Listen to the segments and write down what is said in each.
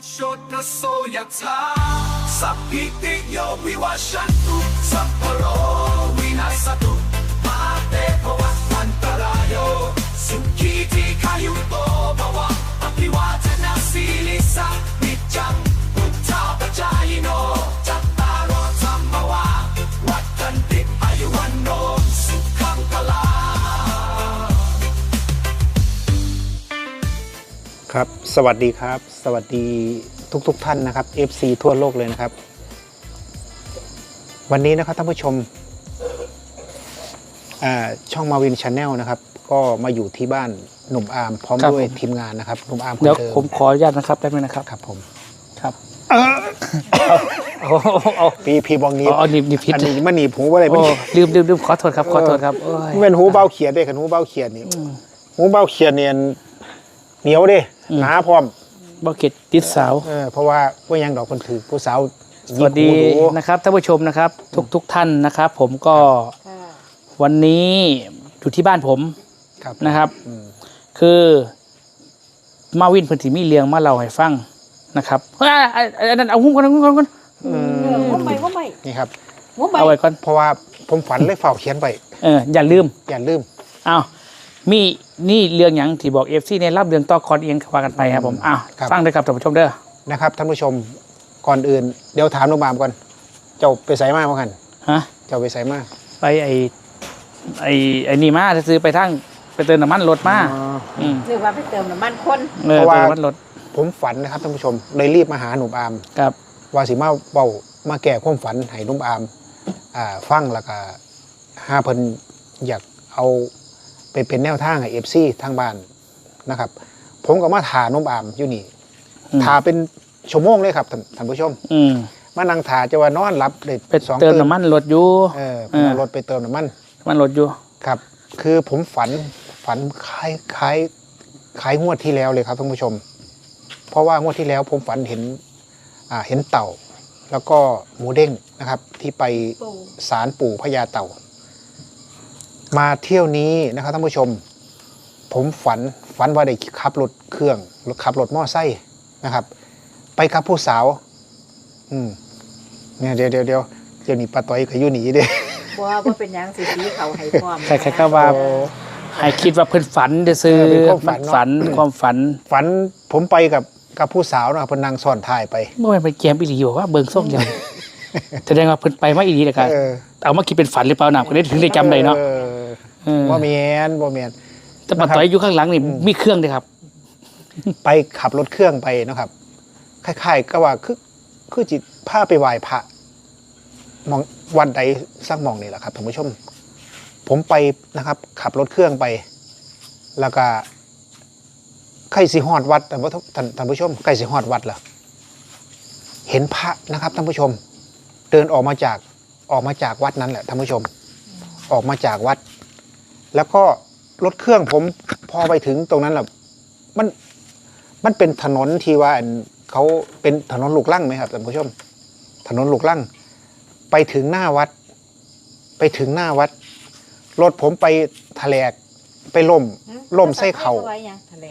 อิโชตโซยถาสัพพิติโยวิวัชันตุสัพพะโรวินาศตุมาเตภวัตวันตรายโยสุขีทีขายุโตภวะอภิวาทนาสีลิสานิจจังพุทธาปจายโน ครับ สวัสดีครับ สวัสดีทุกๆทท่านนะครับ FC ทั่วโลกเลยนะครับ วันนี้นะครับท่านผู้ชมอ่าช่องมาวินชาแนลนะครับ ก็มาอยู่ที่บ้านหนุ่มอาร์มพร้อมครับด้วยผม ทีมงานนะครับหนุ่มอาร์มคนเดี๋ยวเดิมผมขออนุญาตนะครับได้ไหมนะครับ ครับผมครับเอาเอาเอาพี่พี่บองนี้เอาเอาหนีบหนีบพิษอันนี้มันหนีบหูอะไรมันโอ้ลืมลืมลืมขอโทษครับขอโทษครับโอ้ยมันเป็นหูเบาเขียนเด้กันหูเบาเขียนนี่หูเบาเขียนเนี่ย เหนียวเด้อืม หนาพร้อมบ่เก็ตติดสาว เออเพราะว่าว่ายังดอกคนถือผู้สาวสวัสดีหยิบหูนะครับท่านผู้ชมนะครับ ทุกทุกท่านนะครับ ผมก็วันนี้อยู่ที่บ้านผมครับนะครับ อืมคือมาวินเพื้นที่มีเลียงมาเล่าให้ฟังนะครับเฮ้ยอันอันนั้นเอาหุ้มกันเอาหุ้มกันเอาหุ้มกันอืมเออหัวใหม่หัวใหม่นี่ครับหัวใหม่เอาไว้ก่อนเพราะว่าผมฝันเลยเฝ้าเขียนไปเอออย่าลืมอย่าลืมอ้าว มีนี่เรื่องหยังที่บอกเอฟซีเนี่ยรับเรื่องต่อคอนเอียงว่ากันไปครับผมอ้าวครับ ฟังเลยครับท่านผู้ชมเด้อนะครับท่านผู้ชมก่อนอื่น เดี๋ยวถามน้องบามก่อน เจ้าไปใส่มาเมื่อกันฮะเจ้าไปใส่มาไปไอไอไอนี่มาซื้อไปทั้งไปเติมน้ำมันรถมาอ๋อ อืมนึกว่าไปเติมน้ำมันคนเออเพราะว่า เติมน้ำมันรถผมฝันนะครับท่านผู้ชมเลยรีบมาหาหนุ่มอาม ครับว่าสิมาเบามาแก่ความฝันให้หนุ่มอามอ่าฟังแล้วก็ห้าเพิ่นอยากเอา ไปเป็นแนวทางให้เอฟซีทางบ้านนะครับ ผมก็มาถาหนุ่มอามอยู่นี่อืมถาเป็นชั่วโมงเลยครับท่านท่านผู้ชม อืมมานั่งถาจะว่านอนรับเลยไปสองเติมตื่นน้ำมันรถอยู่เออเออเอารถไปเติมน้ำมันน้ำมันรถอยู่ครับ คือผมฝันฝันคล้ายคล้ายคล้ายงวดที่แล้วเลยครับท่านผู้ชม เพราะว่างวดที่แล้วผมฝันเห็น อ่าเห็นเต่า แล้วก็หมูเด้งนะครับ ที่ไปปู่ศาลปู่พญาเต่า มาเที่ยวนี้นะครับท่านผู้ชม ผมฝันฝันว่าได้ขับรถเครื่องรถขับรถมอไซค์นะครับ ไปกับผู้สาว อืมเนี่ยเดี๋ยวเดี๋ยวเดี๋ยวเดี๋ยวนี้ปาต้อยก็อยู่หนีเด้บ่ว่าบ่เป็นหยังสิสีเขาให้พร้อมใครๆก็ว่าโอ้ให้คิดว่าเพิ่นฝันจะซื้อเออเป็นความฝันเนอะ ฝันความฝันฝันผมไปกับกับผู้สาวนะครับเพนนังซ่อนถ่ายไป เมื่อวานไปแกมอีหลีบอกว่าเบิ่งส่งเดียวแสดงว่าเพิ่นไปมาอีหลีเลยครับเออ เอามาคิดเป็นฝันหรือเปล่านะก็ได้ถึงได้จำได้เนาะ ออ เออบ่แมนบ่แมน แต่ปัตต่อยอยู่ข้างหลังนี่มีเครื่องด้วยครับ ไปขับรถเครื่องไปเนาะครับคล้ายๆก็ว่าคือคือจิตพาไปไหว้พระมองวันใดสักหมองนี่แหละครับท่านผู้ชม ผมไปนะครับ ขับรถเครื่องไป แล้วก็ใกล้สิฮอดวัดแต่ว่าท่านท่านผู้ชมใกล้สิฮอดวัดล่ะเห็นพระนะครับท่านผู้ชม เดินออกมาจากออกมาจากวัดนั้นแหละท่านผู้ชม ออกมาจากวัด แล้วก็รถเครื่องผมพอไปถึงตรงนั้นแหละมันมันเป็นถนนที่ว่าอันเขาเป็นถนนลูกลั่งไหมครับท่านผู้ชม ถนนลูกลั่ง ไปถึงหน้าวัด ไปถึงหน้าวัด รถผมไปทะแลกไปล่มล่มไส้เข่าไว้หยังทะเล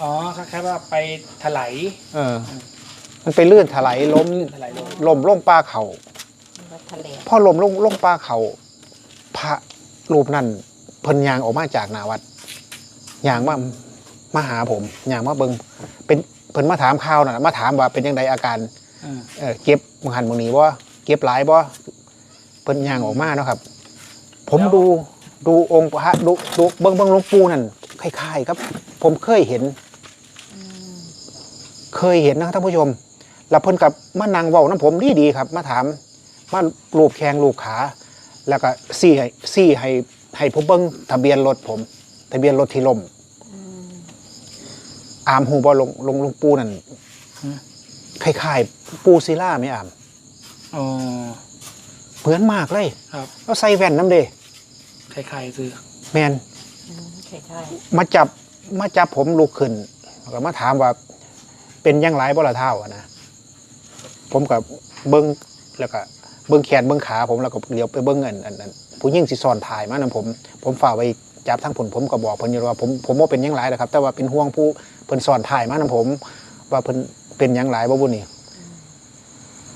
อ๋อคล้ายๆว่าไปถลายเออ มันไปลื่นถลายล้มถลายลงล่มล่งป้าเขาวัดทะเลพ่อล่มล่งล่งป้าเขาพระรูปนั่นเพิ่นยางออกมาจากหนาวัดยางมามาหาผมยางมาเบิงเป็นเพิ่นมาถามข่าวน่ะมาถามว่าเป็นยังไงอาการอืมเออเก็บมังหันมังนีบ่เก็บหลายบ่เพิ่นย่างออกมาเนาะครับ ผมดูดูองค์พระดูดูเบิ่งเบิ่งหลวงปู่นั่นคล้ายๆครับ ผมเคยเห็น เคยเห็นนะครับท่านผู้ชมแล้วเพิ่นกับมานั่งเว้าน้ำผมดีดีๆครับ มาถามมาลูบแข้งลูบขา แล้วก็ซี่ให้ซี่ให้ ให้ผมเบิ่งทะเบียนรถผม ทะเบียนรถที่ล่มอามหูบ่ลงลงหลวงปู่นั่นคล้ายๆปูศิลาไหมอามอ๋อเหมือนมากเลย ครับแล้วใส่แว่นน้ำเดคล้ายๆคือแมนอืมใช่ใช่มาจับมาจับผมลุกขึ้นแล้วก็มาถามว่า เป็นยังไรบ่ละเท่าอะนะผมกับเบิ้งแล้วก็เบิ้งแขนเบิ้งขาผมแล้วก็เลี้ยวไปเบิ้งอันอันอัน ผู้ยิ่งสิซอนถ่ายมานํผม ผมฝ่าไปจับทั้งผลผมก็บอกเพิ่นอยู่ว่าผมผมว่าเป็นยังไรนะครับ แต่ว่าเป็นห่วงผู้เพิ่นซ้อนถ่ายมานํผม ว่าเพิ่นเป็นยังหลายบ่บุนี่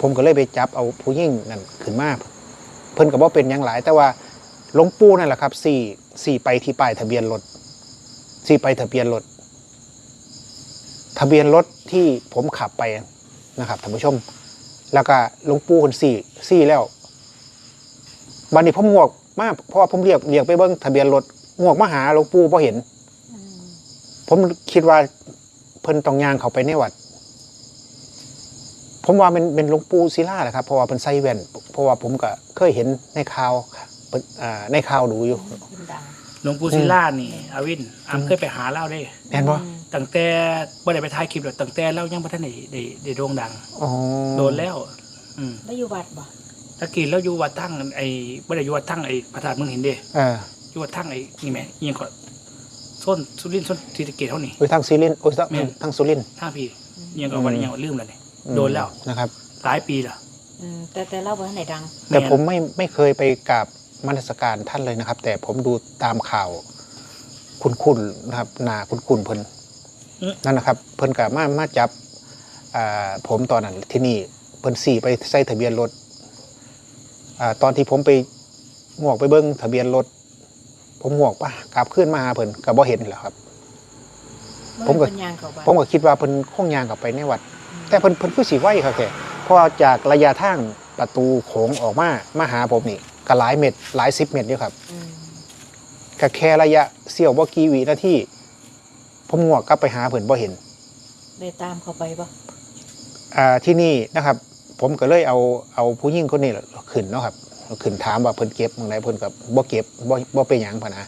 ผมก็เลยไปจับเอาผู้ยิ่งนั่นขึ้นมาเพิ่นก็บ่เป็นยังหลายแต่ว่าหลวงปู่นั่นแหละครับสี่สี่ไปที่ป้ายทะเบียนรถสี่ไปทะเบียนรถทะเบียนรถที่ผมขับไปนะครับท่านผู้ชม แล้วก็หลวงปู่คนสี่สี่แล้ว บัดนี้ผมงวกมากเพราะว่าผมเรียกเรียกไปเบิ้งทะเบียนรถงวกมาหาหลวงปู่พอเห็นอืมผมคิดว่าเพิ่นต้องย่างเขาไปในวัด ผมว่าเป็นเป็นหลวงปู่ศิลาแหละครับเพราะว่าเป็นไซแว่นเพราะว่าผมก็เคยเห็นในข่าวเพิ่นอ่าในข่าวดูอยู่คุณดังหลวงปู่ศิลานี่อาวินอามเคยไปหาเล่าได้แน่นบ่อืมตั้งแต่บ่ได้ไปถ่ายคลิปหรอกตั้งแต่เล่ายังบ่ทันได้ได้ได้โด่งดังอ๋อโดนแล้ว อืมแล้วอยู่วัดบ่ ตะกี้เราอยู่วัดตั้งไอ้บ่ได้อยู่วัดตั้งไอ้พระธาตุเมืองเห็นเด้เอออยู่วัดตั้งไอ้นี่แหม่อีหยังก็ส้นสุรินทร์ส้นศรีสะเกษเท่านี้ โอ้ยทางซีรินทร์โอ้ยทางแม่น ทางสุรินทร์ทางพี่อีหยังก็วันอีหยังก็ลืมแล้วนี่อืมโดนแล้ว นะครับ หลายปีแล้วอืมแต่แต่เราบ่ทันได้ดัง แต่แนผมไม่ไม่เคยไปกราบมนสการท่านเลยนะครับ แต่ผมดูตามข่าว คุณๆนะครับหนาคุณๆเพิ่นอืม นั่นนะครับ เพิ่นกับมามาจับอ่าผมตอนนั้นที่นี่เพิ่นสี่ไปใส่ทะเบียนรถอ่า ตอนที่ผมไปหมวกไปเบิ้งทะเบียนรถ ผมหมวกปะกลับขึ้นมาหาเพิ่นก็บ่เห็นแหล้วครับ ผมก็เพิ่นย่างเข้าบ้านผมก็คิดว่าเพิ่นคงยางกลับไปในวัด แต่เพิ่นเพิ่นคือสีไหวครับแกเพราะว่าจากระยะทางประตูโขงออกมามาหาผมนี่ก็หลายเม็ดหลายสิบเม็ดอยู่ครับอืมก็แค่ระยะเสี้ยวบ่กี่วินาทีผมงวกกลับไปหาเพิ่นบ่เห็นได้ตามเข้าไปบ่อ่าที่นี่นะครับ ผมก็เลยเอาเอาผู้หญิงคนนี้ขึ้นเนาะครับขึ้นถามว่าเพิ่นเก็บตรงไหนเพิ่นก็บ่เก็บบ่บ่เป็นหยังพะนะ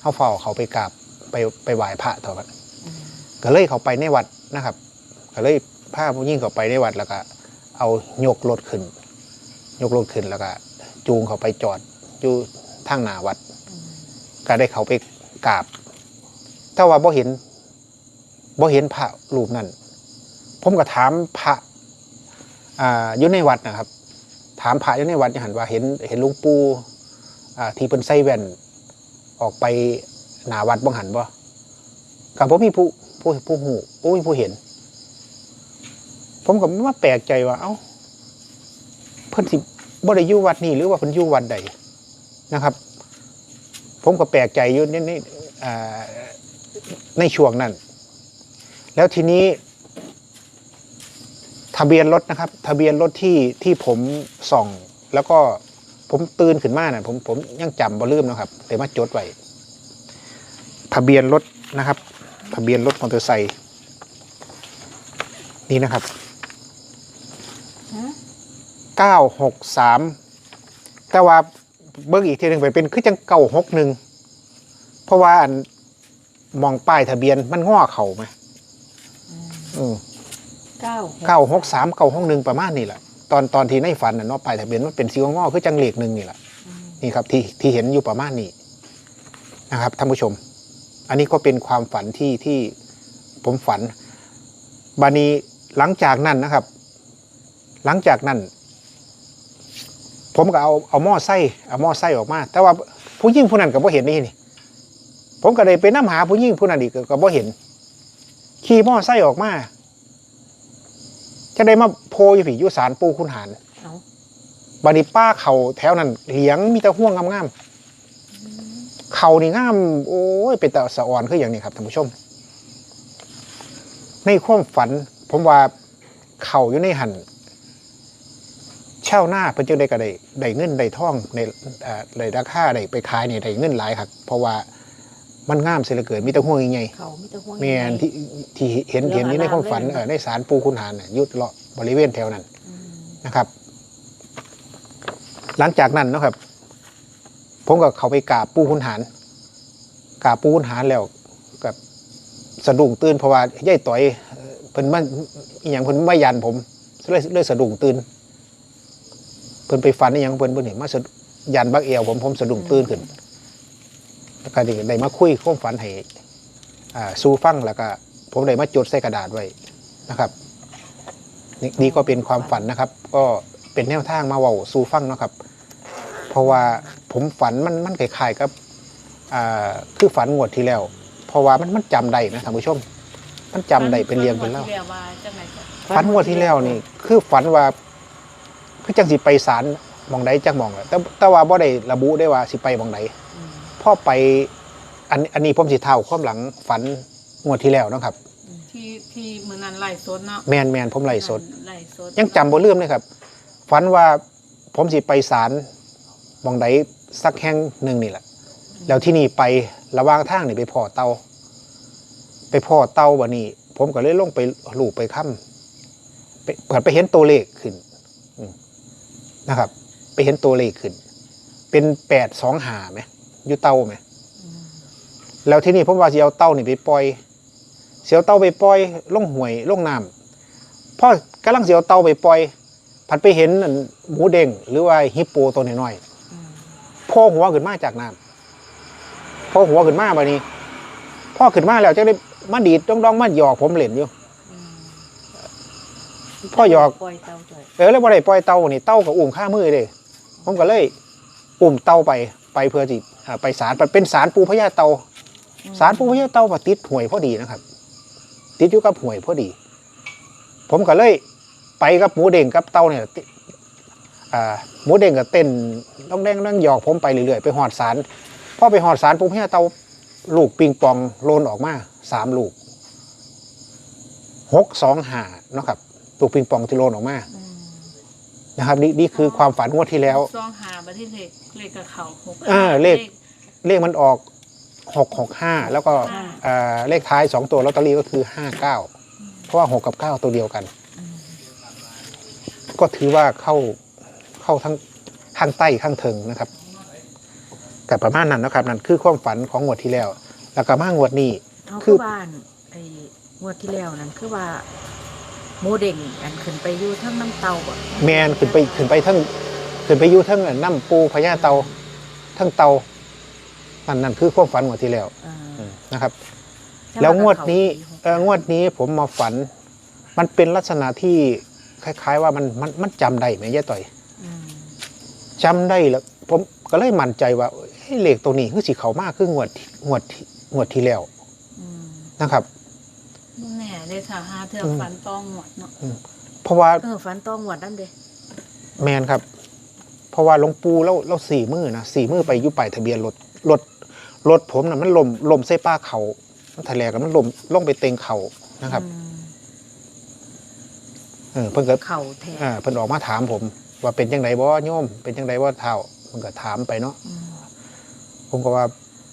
เฮาเฝ้าเขาไปกราบไปไปไหว้พระเท่านั้นอืมก็เลยเขาไปในวัดนะครับ ก็เลยพาผู้หญิงเขาไปในวัดแล้วก็เอายกรถขึ้น ยกรถขึ้นแล้วก็จูงเขาไปจอดอยู่ทางหน้าวัด ก็ได้เขาไปกราบแต่ว่าบ่เห็นบ่เห็นพระรูปนั้น ผมก็ถามพระ อ่าอยู่ในวัดนะครับ ถามพระอยู่ในวัดอย่าหันว่าเห็นเห็นลุงปู่ที่เป็นไส้แว่น ออกไปหน้าวัดบ้งหันบ่กับผมมีผู้ผู้ผู้หูผู้มีผู้เห็น ผมก็มาแปลกใจว่าเอ้าเพิ่นสิบ่ได้อยู่วัดนี้หรือว่าเพิ่นอยู่วัดใดนะครับ ผมก็แปลกใจอยู่นในอ่ในช่วงนั้น แล้วทีนี้ ทะเบียนรถนะครับ ทะเบียนรถที่ที่ผมส่อง แล้วก็ผมตื่นขึ้นมาน่ะผมผมยังจำบ่ลืมนะครับเลยมาจดไว้ทะเบียนรถนะครับ ทะเบียนรถมอเตอร์ไซค์นี่นะครับฮะเก้าหกสามแต่ว่าเบิ้งอีกทีหนึ่งไปเป็นคือจังเก้าหกหนึ่งเพราะว่าอันมองป้ายทะเบียนมันง้อเข่าไหมอืมอืม เก้าเก้าหกสามเก้าหกหนึ่งประมาณนี่แหละตอนตอนที่ในฝันน่ะเนาะป้ายทะเบียนมันเป็นสีง้อๆคือจังเลขหนึ่งนี่แหละอืมนี่ครับที่ที่เห็นอยู่ประมาณนี้นะครับท่านผู้ชม อันนี้ก็เป็นความฝันที่ที่ผมฝันบานี้หลังจากนั้นนะครับ หลังจากนั้น ผมก็เอาเอาหม้อไส้เอาหม้อไส้ออกมา แต่ว่าผู้ยิ่งผู้นั้นก็บ่เห็นนี่นี่ ผมก็เลยไปน้ำหาผู้ยิ่งผู้นั้นอีกก็ก็บ่เห็น ขี่หม้อไส้ออกมา จะได้มาโพอยู่ผีอยู่สารปูคุณหารเอาบานี้ป้าเขาแถวนั้นเหลียงมีแต่ห่วงงามๆเขานี่งาม โอ้ยเป็นตาสะอ่อนคืออย่างนี้ครับท่านผู้ชม ในความฝัน ผมว่าเขาอยู่ในหันเช่าหน้าเพิ่นจึงได้ก็ได้ได้เงินได้ท่องในเอ่อได้ราคาได้ไปขายนี่ได้เงินหลายครับ เพราะว่า มันงามเสียเหลือเกินมีแต่ห่วงใหญ่เขามีแต่ห่วงๆแม่นที่ที่เห็นเห็นอยู่ในความฝันเออในสารปูคุณหารน่ะอยุดเลาะบริเวณแถวนั้นอืมนะครับ หลังจากนั้นเนาะครับ ผมก็เขาไปกราบปู่คุณหารกราบปู่คุณหารแล้วกับสะดุ้งตื่นเพราะว่าย่ายต่อยเอ่อเพิ่นมาอหย่างเพิ่นมายันผมเลยเลยสะดุ้งตื่นเพิ่นไปฟันอหย่างเพิ่นเพิ่นเห็นมาสะยันบักเอวผมผมสะดุ้งตื่นขึ้น แล้วก็ได้มาคุยความฝันให้อ่าสู้ฟังแล้วก็ผมได้มาจดใส่กระดาษไว้นะครับนี่นี่ก็เป็นความฝันนะครับ ก็เป็นแนวทางมาเว้าสู่ฟังเนาะครับ เพราะว่าผมฝันมันมันคล้ายๆกับอ่าคือฝันงวดที่แล้ว เพราะว่ามันมันจำได้นะท่านผู้ชมแตมันจำได้เป็นเรียงเป็นเล่าที่แล้วว่าจังไงจ้ะฝันงวดที่แล้วนี่ คือฝันว่าคือจังสิไปศาลหมองใดจังหมองอะแต่แต่ว่าบ่ได้ระบุได้ว่าสิไปหมองใดอืม พ่อไปอันอันนี้ผมสิเท่าความหลังฝันงวดที่แล้วเนาะครับ ที่ที่มือนั้นไล่สดเนาะแมนแมนผมไล่สด ไล่สดยังจำบ่ลืมเลยครับฝันว่าผมสิไปศาลหมองใดสักแห่งหนึ่งนี่แหละ แล้วที่นี่ไประหว่างทางนี่ไปพ่อเตาไปพ่อเตาวันนี้ ผมก็เลยลงไปลูบไปค้ำไปเปิดไปเห็นตัวเลขขึ้นอืมนะครับ ไปเห็นตัวเลขขึ้น เป็นแปดสองหาไหม อยู่เตาไหมอืมแล้วที่นี่ผมว่าสิเอาเต้านี่ไปปล่อย เสียวเต้าไปปล่อยลงห่วยลงน้ำพ่อกำลังเสียวเต้าไปปล่อย ผัดไปเห็นอันหมูเด้งหรือว่าฮิปโปตัวน้อยอืมๆพ่อหัวขึ้นมาจากน้ำพ่อหัวขึ้นมาบานี้พ่อขึ้นมาแล้วจะได้มาดีดดองๆมาหยอกผมเล่นอยู่อืมพ่อหยอกปล่อยเตาจ่อยเออแล้วบ่ได้ปล่อยเต้านี่เต้ากับอุ้มข้ามือเลยผมก็เลย อุ้มเต้าไปไปเพื่อจิ อ่าไปสารเป็นสารปูพญาเตาสารปูพญาเต้ามาติดห่วยพอดีนะครับ ติดอยู่กับห่วยพอดี ผมก็เลยไปกับหมูเด้งกับเต้าเนี่ยติอ่าหมูเด้งก็เต้นต้องแดงต้องหยอกผมไปเรื่อยๆไปหอดสารพอไปหอดสารปูพญาเต้าลูกปิงปองโลนออกมาสามลูกหกสองหาเนาะครับลูกปิงปองที่โลนออกมาอืมนะครับนี่นี่คือความฝันงวดที่แล้วซองหาบัตรที่เลขเลขกับเขาหกอ่าเลข เลขมันออกหกหกห้าแล้วก็อ่าเลขท้ายสองตัวลอตเตอรี่ก็คือห้าเก้าเพราะว่าหกกับเก้าตัวเดียวกันอืมก็ถือว่าเข้าเข้าทั้งข้างใต้ข้างเทิงนะครับกับประมาณนั้นนะครับ นั่นคือความฝันของงวดที่แล้ว แล้วก็มางวดนี้ เอาคืคือ อบ้านไอ้งวดที่แล้วนั่นคือว่าหมูเด้งอันขึ้นไปอยู่ทั้งน้ำเตาบ่แมนขึ้นไปขึ้นไปทั้งขึ้นไปอยู่ทั้งน้ำปูพญาเตาทั้งเตา นั่นนั่นคือความฝันงวดที่แล้วอ่าอืมนะครับ แล้วงวดนี้เอองวดนี้ผมมาฝัน มันเป็นลักษณะที่คล้าย ๆ ว่ามันมันมันจำได้ไหมย่าต่อยอืมจำได้แล้วผมก็เลยมั่นใจว่าเฮ้ยเลขตัวนี้คือสีเขามากคืองวดงวดที่งวดที่แล้วอืมนะครับ บ่แน่ได้ถ้าหาเธอฝันต้องหมดเนาะเพราะว่าเออฝันต้องงวดนั่นเด้แมนครับ เพราะว่าหลวงปู่แล้วเราสี่มือนะสี่มือไปอยุไปายทะเบียนรถรถ รถผมนะมันลมลมเส้ป้าเขามันทะเลกันมันลมลงไปเต็งเขานะครับอืมเออเพิ่นก็เข่าแท้อ่าเพิ่นออกมาถามผม ว่าเป็นจังไดบ่โยม เป็นจังไดบ่เท่าเพิ่นก็ถามไปเนาะอืมผมก็ว่า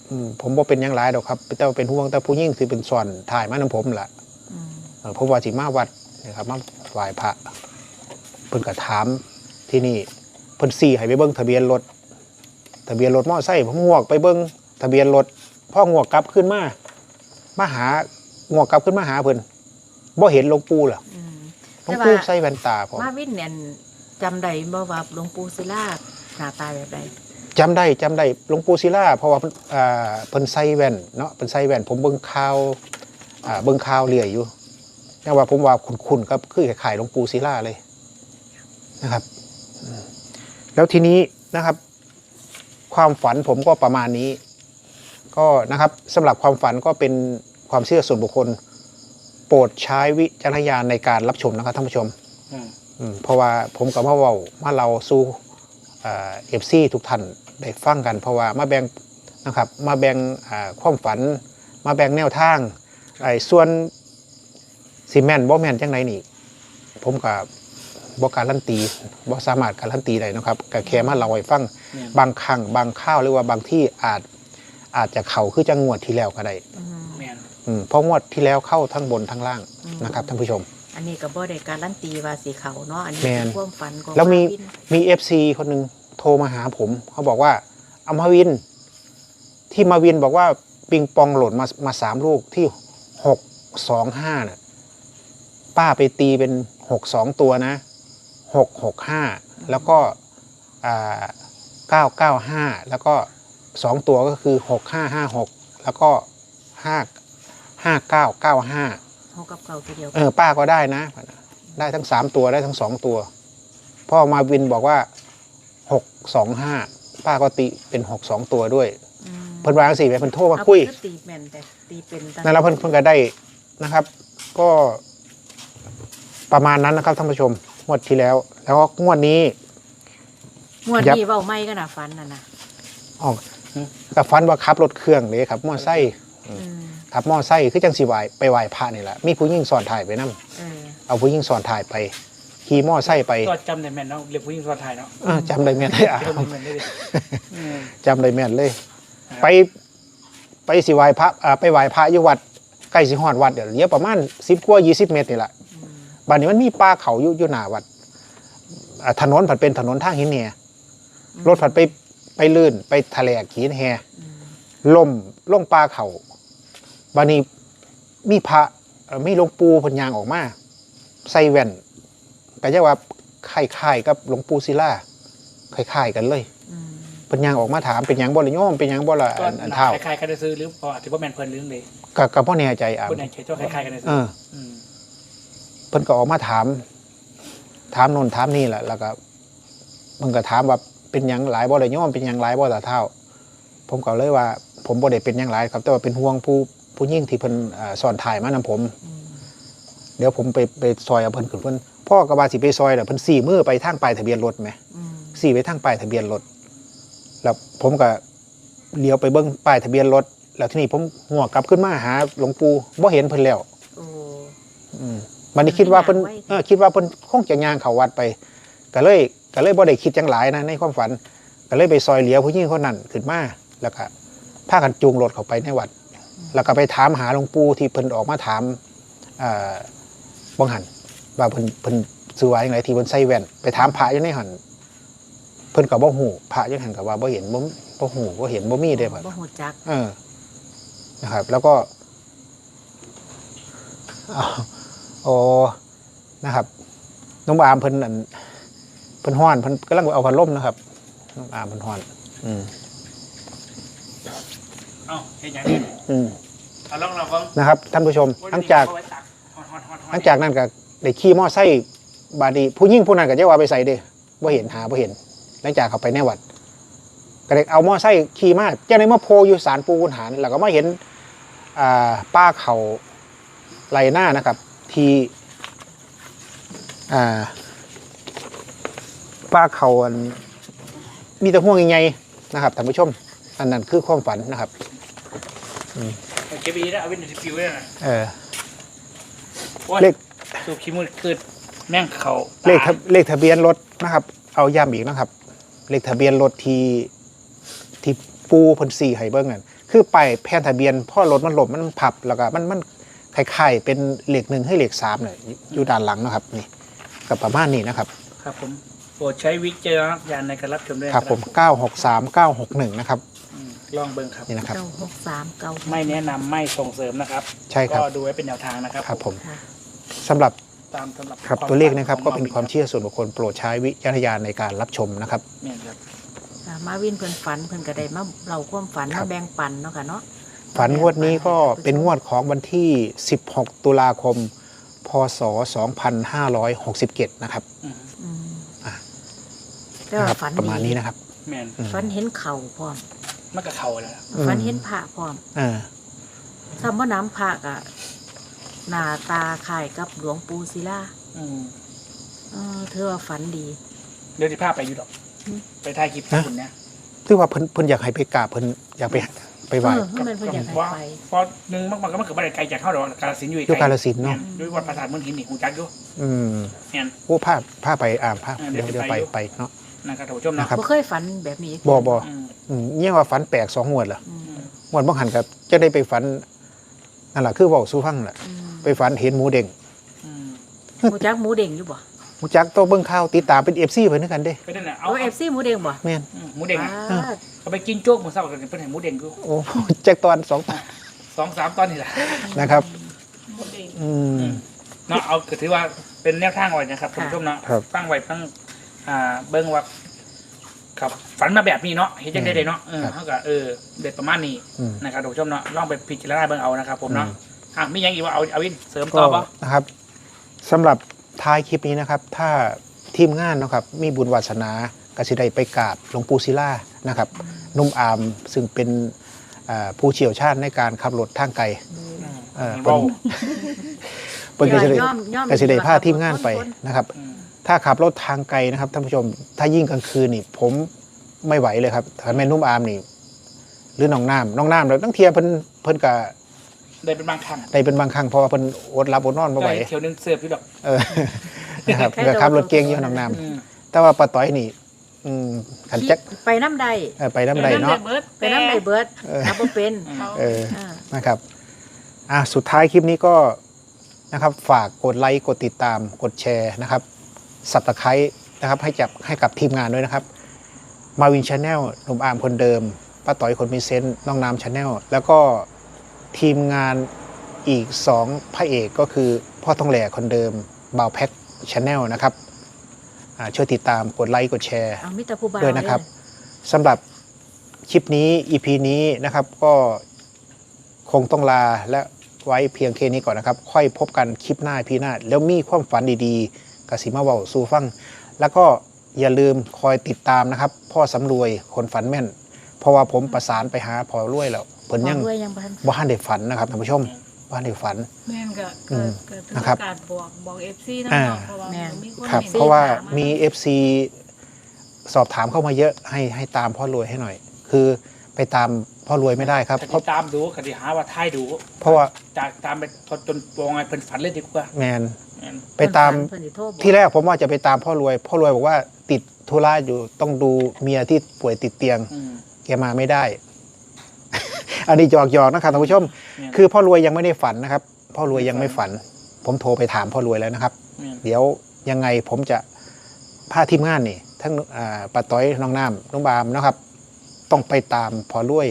อืมผมบ่เป็นหยังหลายดอกครับแต่ว่าเป็นห่วงแต่ผู้หญิงสิเป็นส่วนถ่ายมานํผมล่ะอืมเออผมว่าสิมาวัดนะครับมาไหว้พระเพิ่นก็ถามที่นี่เพิ่นสี่ให้ไปเบิ่งทะเบียนรถทะเบียนรถมอไซค์ผมงวกไปเบิ่งทะเบียนรถพ่องวกกลับขึ้นมามาหางวกกลับขึ้นมาหาเพิ่นบ่เห็นหลวงปู่ล่ะอืมหลวงปู่ใส่แว่นตาผมมาวินเนี่ยจำได้บ่ว่าหลวงปู่ศิลาหน้าตาแบบใดจำได้จำได้หลวงปู่ศิลาเพราะว่าเพิ่นอ่าเพิ่นใส่แว่นเนาะเพิ่นใส่แว่น ผมเบิ่งข่าวอ่าเบิ่งข่าวเรื่อยอยู่แต่ว่าผมว่าคุ้นๆครับคือคล้ายๆหลวงปู่ศิลาเลยนะครับอืมแล้วทีนี้นะครับ ความฝันผมก็ประมาณนี้ ก็นะครับสำหรับความฝันก็เป็นความเชื่อส่วนบุคคล โปรดใช้วิจารณญาณในการรับชมนะครับท่านผู้ชมอืมอืมเพราะว่าผมกับมาเว้ามาเราสู้เอฟซีทุกท่านได้ฟังกัน เพราะว่ามาแบ่งนะครับมาแบ่งอ่าความฝัน มาแบ่งแนวทางไอ้ส่วนซีแมนบ่แมนจังไรนี่ ผมกับบ่การันตีบ่สามารถการันตีได้นะครับก็แค่มาเราให้ฟังเนี่ยบางครั้งบางข้าวหรือว่าบางที่อาจ อาจจะเข่าคือจังงวดที่แล้วก็ได้อืมแม่นอืมเพราะงวดที่แล้วเข้าทั้งบนทั้งล่างอืมนะครับท่านผู้ชม อันนี้ก็บ่ได้การันตีว่าสีเขาเนาะอันนี้แม่นเป็นความฝันของแล้วมีาวินมีเอฟซีคนหนึ่งโทรมาหาผม เขาบอกว่าอามาวิน ที่มาวินบอกว่าปิงปองหล่นมามาสามลูกที่หกสองห้าน่ะป้าไปตีเป็นหกสองตัวนะหกหกห้าแล้วก็เก้าเก้าห้าแล้วก็ สองตัวก็คือหกห้าห้าหกแล้วก็ห้าห้าเก้าเก้าห้าเฮากับเก่าทีเดียวเออป้าก็ได้นะ ได้ทั้งสามตัวได้ทั้งสองตัวพ่อมาวินบอกว่าหกสองห้าป้าก็ตีเป็นหกสองตัวด้วยมเพิ่นวางสี่ไปเพิ่นโทรมาเอาคุยคือตีแม่นแต่ตีเป็นตั้งนั่นแล้วเพิ่นเพิ่นก็ได้นะครับ ก็ประมาณนั้นนะครับท่านผู้ชมงวดที่แล้ว แล้วก็งวดนี้งวดยับนี้เว้าไม่กันน่ะฝันน่ะนะออก กับฟันว่าขับรถเครื่องเลยครับมอไซค์อืมขับมอไซค์คือจังสีไหวไปไหวพระนี่แหละมีผู้หญิงสอนถ่ายไปนํเออเอาผู้หญิงสอนถ่ายไปขี่มอไซค์ไปก็จำได้แม่นเนาะเรียกผู้หญิงสอนไทยเนาะอ่าจำได้แม่นเลยอะจำได้แม่นได้เลยอืมจำได้แม่นเลยครับไปไปสิไหวพระอ่าไปไหวพระอยู่วัดใกล้สิฮอดวัดเดี๋ยวเลี้ยวประมาณสิบกว่ายี่สิบเมตรนี่แหละอืมบ้านนี้มันมีป่าเขาอยู่อยู่หน้าวัดอ่าถนนผัดเป็นถนนทางหินเนี่ยรถผัดไป ไปลื่นไปทะเลขีนแฮอืมล่มล่งป่าเขาบ้านนี้มีพระเอ่อมีหลวงปู่เพนยางออกมา ใส่แว่นก็จะว่าคล้ายๆกับหลวงปู่ศิลาคล้ายๆกันเลยอืมเพนยางออกมาถามเป็นหยังบ่ละโยมเป็นหยังบ่ละก็อันอันเท่าคล้ายๆกันได้ซื้อหรือพอถือว่าแม่นเพิ่นเรื่องเลยก็ก็บ่แน่ใจอะคนไหนใช้เจ้าคล้ายๆกันได้ซื้เอออืมเพิ่นก็ออกมาถาม ถามโนนถามนี่แหละแล้วก็มันก็ถามว่า เป็นหยังหลายบ่ละโยมเป็นหยังหลายบ่ละเท่า ผมก็เลยว่า ผมบ่ได้เป็นหยังหลายครับ แต่ว่าเป็นห่วงผู้ผู้ยิ่งที่เพิ่นอ่าสอนถ่ายมานํผมอืมเดี๋ยวผมไปไปซอยเอาเพิ่นขึ้นเพิ่นพ่อก็ว่าสิไปซอยน่ะเพิ่นสี่มือไปทางป้ายทะเบียนรถไหมอืมสี่ไปทางป้ายทะเบียนรถแล้วผมก็เลี้ยวไปเบิ่งป้ายทะเบียนรถ แล้วทีนี้ผมหัวกลับขึ้นมาหาหลวงปู่บ่เห็นเพิ่นแล้วโอ้อืมมันนี้คิดว่าเพิ่นย่างไว้เออคิดว่าเพิ่นคงจะย่างเขาวัดไป ก็เลยก็เลยบ่ได้คิดจังหลายนะในความฝัน ก็เลยไปซอยเหลียวผู้หญิงคนนั้นขึ้นมาแล้วก็พากันจูงรถเข้าไปในวัด แล้วก็ไปถามหาหลวงปู่ที่เพิ่นออกมาถามเอ่อบังหันว่าเพิ่นเพิ่นซื้อไว้อย่างไรที่เพิ่นใส่แว่น ไปถามพระอยู่ในหันเพิ่นก็บ่ฮู้พระอยู่หันก็ว่าบ่เห็นบ่บ่ฮู้บ่เห็นบ่มีเด้บัดบ่ฮู้จักเออนะครับ แล้วก็อ้าวโอ้นะครับน้องอามเพิ่นอัน เพิ่นฮ้อนเพิ่นกำลังเอาพัดลมนะครับน้องอามเพิ่นฮ้อน อืมเอ้าเห็นอย่างนี้อืมเอาลองเราฟังนะครับ ท่านผู้ชมหลังจากเอไว้ตักฮอนๆๆๆหลังจากนั้นก็ได้ขี่มอไซค์บาดนีผู้ยิ่งผู้นั้นก็จะว่าไปใส่เด้บ่เห็นหาบ่เห็น หลังจากเขาไปในวัด ก็ได้เอามอไซค์ขี่มาเจ้าในมาโพอยู่สารปูขุนหารแล้วก็มาเห็นอ่าป้าเขาไรหน้านะครับ ที่อ่า ป้าเขาอันมีแต่ห่วงใหญ่ๆนะครับท่านผู้ชม อันนั้นคือความฝันนะครับเอาเก็บอีกแล้วเอาไว้ในฟิวเลยนะเออโอ้ยเลขสูบขี้มือคืดแม่งเขาเลขทะเลขทะเบียนรถนะครับ เอาย้ำอีกนะครับ เลขทะเบียนรถที่ที่ปูเพันสี่ไฮเบิ้งนั่นคือไปายแผ่นทะเบียนพ่อรถมันหลบมันพับแล้วก็มันมันคล้ายๆเป็นเลขหนึ่งให้เลขสามเนี่ยอยู่ด้านหลังนะครับ นี่กับประมาณนี้นะครับ ครับผม โปรดใช้วิจารณญาณในการรับชมด้วยครับผม 963 961 นะครับ อืมลองเบิ่งครับ นี่นะครับ เก้าหกสามเก้าไม่แนะนำไม่ส่งเสริมนะครับ ใช่ครับ ก็ดูไว้เป็นแนวทางนะครับครับผมค่ะ สำหรับตามสำหรับครับวามตัวเลขนะครับฝัก็ของเป็นความเชื่อส่วนบุคคลโปรดใช้วิจารณญาณในการรับชมนะครับ เนี่ยครับอ่ามาวินเพิ่นฝันเพิ่นก็ได้มาเล่าความฝันครัมาบ แบ่งปันเนาะค่ะเนาะฝันงวดนี้ก็เป็นงวดของวันที่ 16 ตุลาคม พศ 2567 นะครับ อืมอืมอะ แต่นะว่าครับ ฝันประมาณดีนี้นะครับแม่นอืมฝันเห็นเข่าพร้อมมันก็เข่าแล้วอืมฝันเห็นพระพร้อมเออซ้ำว่าน้ำพระอะหน้าตาคล้ายกับหลวงปู่ศิลาอืมเออเธอว่าฝันดี เดี๋ยวที่ภาพไปอยู่ดอก อืม ไปถ่ายคลิปฮะ คุณเนี่ยคือว่าเพิ่นเพิ่นอยากให้ไปกราบเพิ่นอยากไปไปไหว้เออทำไมเพิ่นอยากให้ว่าไป เพราะหนึ่งมันก็มันเกิดมาได้ไกลจากเข้าดอกกาลสินธุ์อยู่อยู่กาฬสินธุ์เนอะด้วยวัดพระธาตุเมืองหินนี่หูจักอยู่อืมเนี่ยโอ้ผ้าผ้าไปอ่านผ้าอ่าเดี๋ยวเดี๋เดี๋ยยววไปไปอยู่ ไปเนาะ นะครับท่านผู้ชมนะนะครับ บ่เคยฝันแบบนี้บ่บ่อืมอืมเนี่ยว่าฝันแปลกสองงวดเหรออืมงวดบ่หันกับจะได้ไปฝันนั่นแหละคือเว้าสู้ฟังแหละอืมไปฝันเห็นหมูเด้งอืมหมูจักหมูเด้งอยู่บ่หมูจักต้องเบิ่งข่าวติดตามเป็น FC เพิ่นคือกันเด้ไปนั่นน่ะเอาเอาเอฟซีหมูเด้งบ่แม่นอืมหมูเด้งอะอ่าเอาไปกินโจ๊กหมูสับกันเป็นหมูเด้งกูโอ้แจ็คตอนสองตอนสองสามตอนนี่แหละ นะครับ อืม เนาะเอาก็ถือว่าเป็นแนวทางไว้นะครับท่านผู้ชมเนาะครับ ตั้งไว้ตั้ง อ่าเบิ้งว่าครับฝันมาแบบนี้เนาะเห็นจังได้เลยเนาะเออครับเขาก็เออเด็ดประมาณนี้อืม นะครับท่านผู้ชมเนาะลองไปพิจารณาเบิ้งเอานะครับผมเนาะอืมอะมีหยังอีกว่าเอาเอาวินเสริมก็ต่อปะนะครับสำหรับท้ายคลิปนี้นะครับ ถ้าทีมงานเนาะครับมีบุญวาสนากสิได้ไปกราบหลวงปู่ศิลานะครับหนุ่มอามซึ่งเป็นอ่าผู้เชี่ยวชาญในการขับรถทางไกลอืมเออเว้าเพิ่นก็สิได้ย่อมย่อม ก็สิได้พาทีมงานไปคนนะครับ อืม ถ้าขับรถทางไกลนะครับท่านผู้ชม ถ้ายิ่งกลางคืนนี่ผมไม่ไหวเลยครับถ้าแม่นุ่มอามนี่ หรือน้องน้ำน้องน้ำเราตั้งเทียเพิ่นเพิ่นก็ได้เป็นบางครั้งได้เป็นบางครั้งเพราะว่าเพิ่นอดหลับอดนอนไม่ไหวก็เที่ยวหนึงเสิร์ฟอยู่ดอกเออนะครับเพื่อขับรถเก่งอยู่น้องน้อืมำแต่ว่าปลาต้อยนี่อืมขันจักไปน้ำใดเออไปน้ำใดเนาะไปน้ำใดเบิดเออนับบ่เป็นเอออ่านะครับอะสุดท้ายคลิปนี้ก็นะครับ ฝากกดไลค์กดติดตามกดแชร์นะครับ สับตะไคร้นะครับให้จับให้กับทีมงานด้วยนะครับ มาวินชาแนลหนุ่มอาร์มคนเดิมป้าต่อยคนมีเซนต์น้องน้ำชาแนลแล้วก็ทีมงานอีกสองพระเอกก็คือพ่อทองแหล่คนเดิมบาวแพ็กชาแนลนะครับอ่าช่วยติดตามกดไลค์กดแชร์เอามิตรผู้บ่าวด้วยนะครับเด้สำหรับคลิปนี้ EP นี้นะครับก็คงต้องลาและไว้เพียงแค่นี้ก่อนนะครับ ค่อยพบกันคลิปหน้าพีหน้า แล้วมีความฝันดีๆ กสิมาเบาสู่ฟัง แล้วก็อย่าลืมคอยติดตามนะครับ พ่อสำรวยคนฝันแม่น เพราะว่าผมประสานไปหาพ่อรวยแล้วเพิ่นอยังด้วยยังบ่ทันบ้านได้ฝันนะครับท่านผู้ชมบ้านได้ฝัน แม่นก็อืเกิมดเกิดเป็นนะครับการบอกบอกเอฟซีนะอ่าเนาะเพราะว่าแม่นมีคนครับห็นเพราะว่าถมมี FC สอบถามเข้ามาเยอะให้ให้ตามพ่อรวยให้หน่อย คือไปตามพ่อรวยไม่ได้ครับถ้าเพติราะดตามดูก็สิหาว่าท้ายดูเพราะว่าจากตามไปจนวงไงเพิ่นฝันเลยดีกว่า แมนแม่น ไปตามเพิ่นสิโทรบอกที่แรกผมว่าจะไปตามพ่อรวย พ่อรวยบอกว่าติดธุระอยู่ต้องดูเมียที่ป่วยติดเตียง อืมแกมาไม่ได้ อันนี้หยอกหยอกๆนะครับท่านผู้ชม แม่นคือพ่อรวยยังไม่ได้ฝันนะครับ พ่อรวยยังไม่ฝัน ผมโทรไปถามพ่อรวยแล้วนะครับ แม่นเดี๋ยวยังไงผมจะพาทีมงานนี่ ทั้งอ่าป้าต้อยน้องน้ำน้องบามนะครับ ต้องไปตามพ่อรวย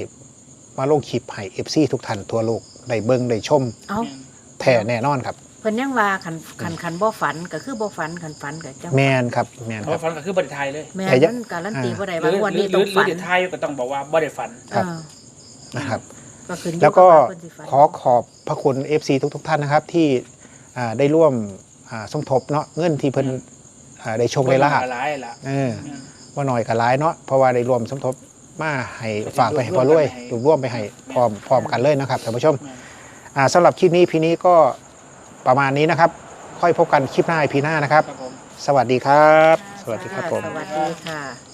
มาลงคลิปให้เอฟซีทุกท่านทั่วโลกได้เบิ้งได้ชม เอ้าแท้แน่นอนครับ เพิ่นยังว่าคันคันคันบ่ฝันก็คือบ่ฝันคันฝันก็จังแมนครับแมนเพคราะรับฝันก็คือบริไทยเลยแม่แต่นยังมันการันตีอ่าบ่ได้หรืว่าองวันหรืนี้อต้องหรือฝันเดี๋ยวไทยก็ต้องบอกว่าบ่ได้ฝัน ครับ เออนะครับ ก็ขึ้นอยู่แล้วก็บว่าเพิ่นสิฝันขอขอบพระคุณ FC ทุกทุกๆ ท่านนะครับที่อ่าได้ร่วมอ่าสมทบเนาะเงินที่เพิ่นอ่าได้โชคได้ลาบหลายล่ะ เออแม่นว่าหน่อยกับร้ายเนาะเพราะว่าได้รวมสมทบมาให้ฝากไปให้พอรวยรวมร่วมไปให้พร้อมพร้อมกันเลยนะครับท่านผู้ชมแม่นอ่าสำหรับคลิปนี้พีนี้ก็ ประมาณนี้นะครับ ค่อยพบกันคลิปหน้าพีหน้านะครับครับผมสวัสดีครับ สวัสดีครับผม สวัสดีค่ะ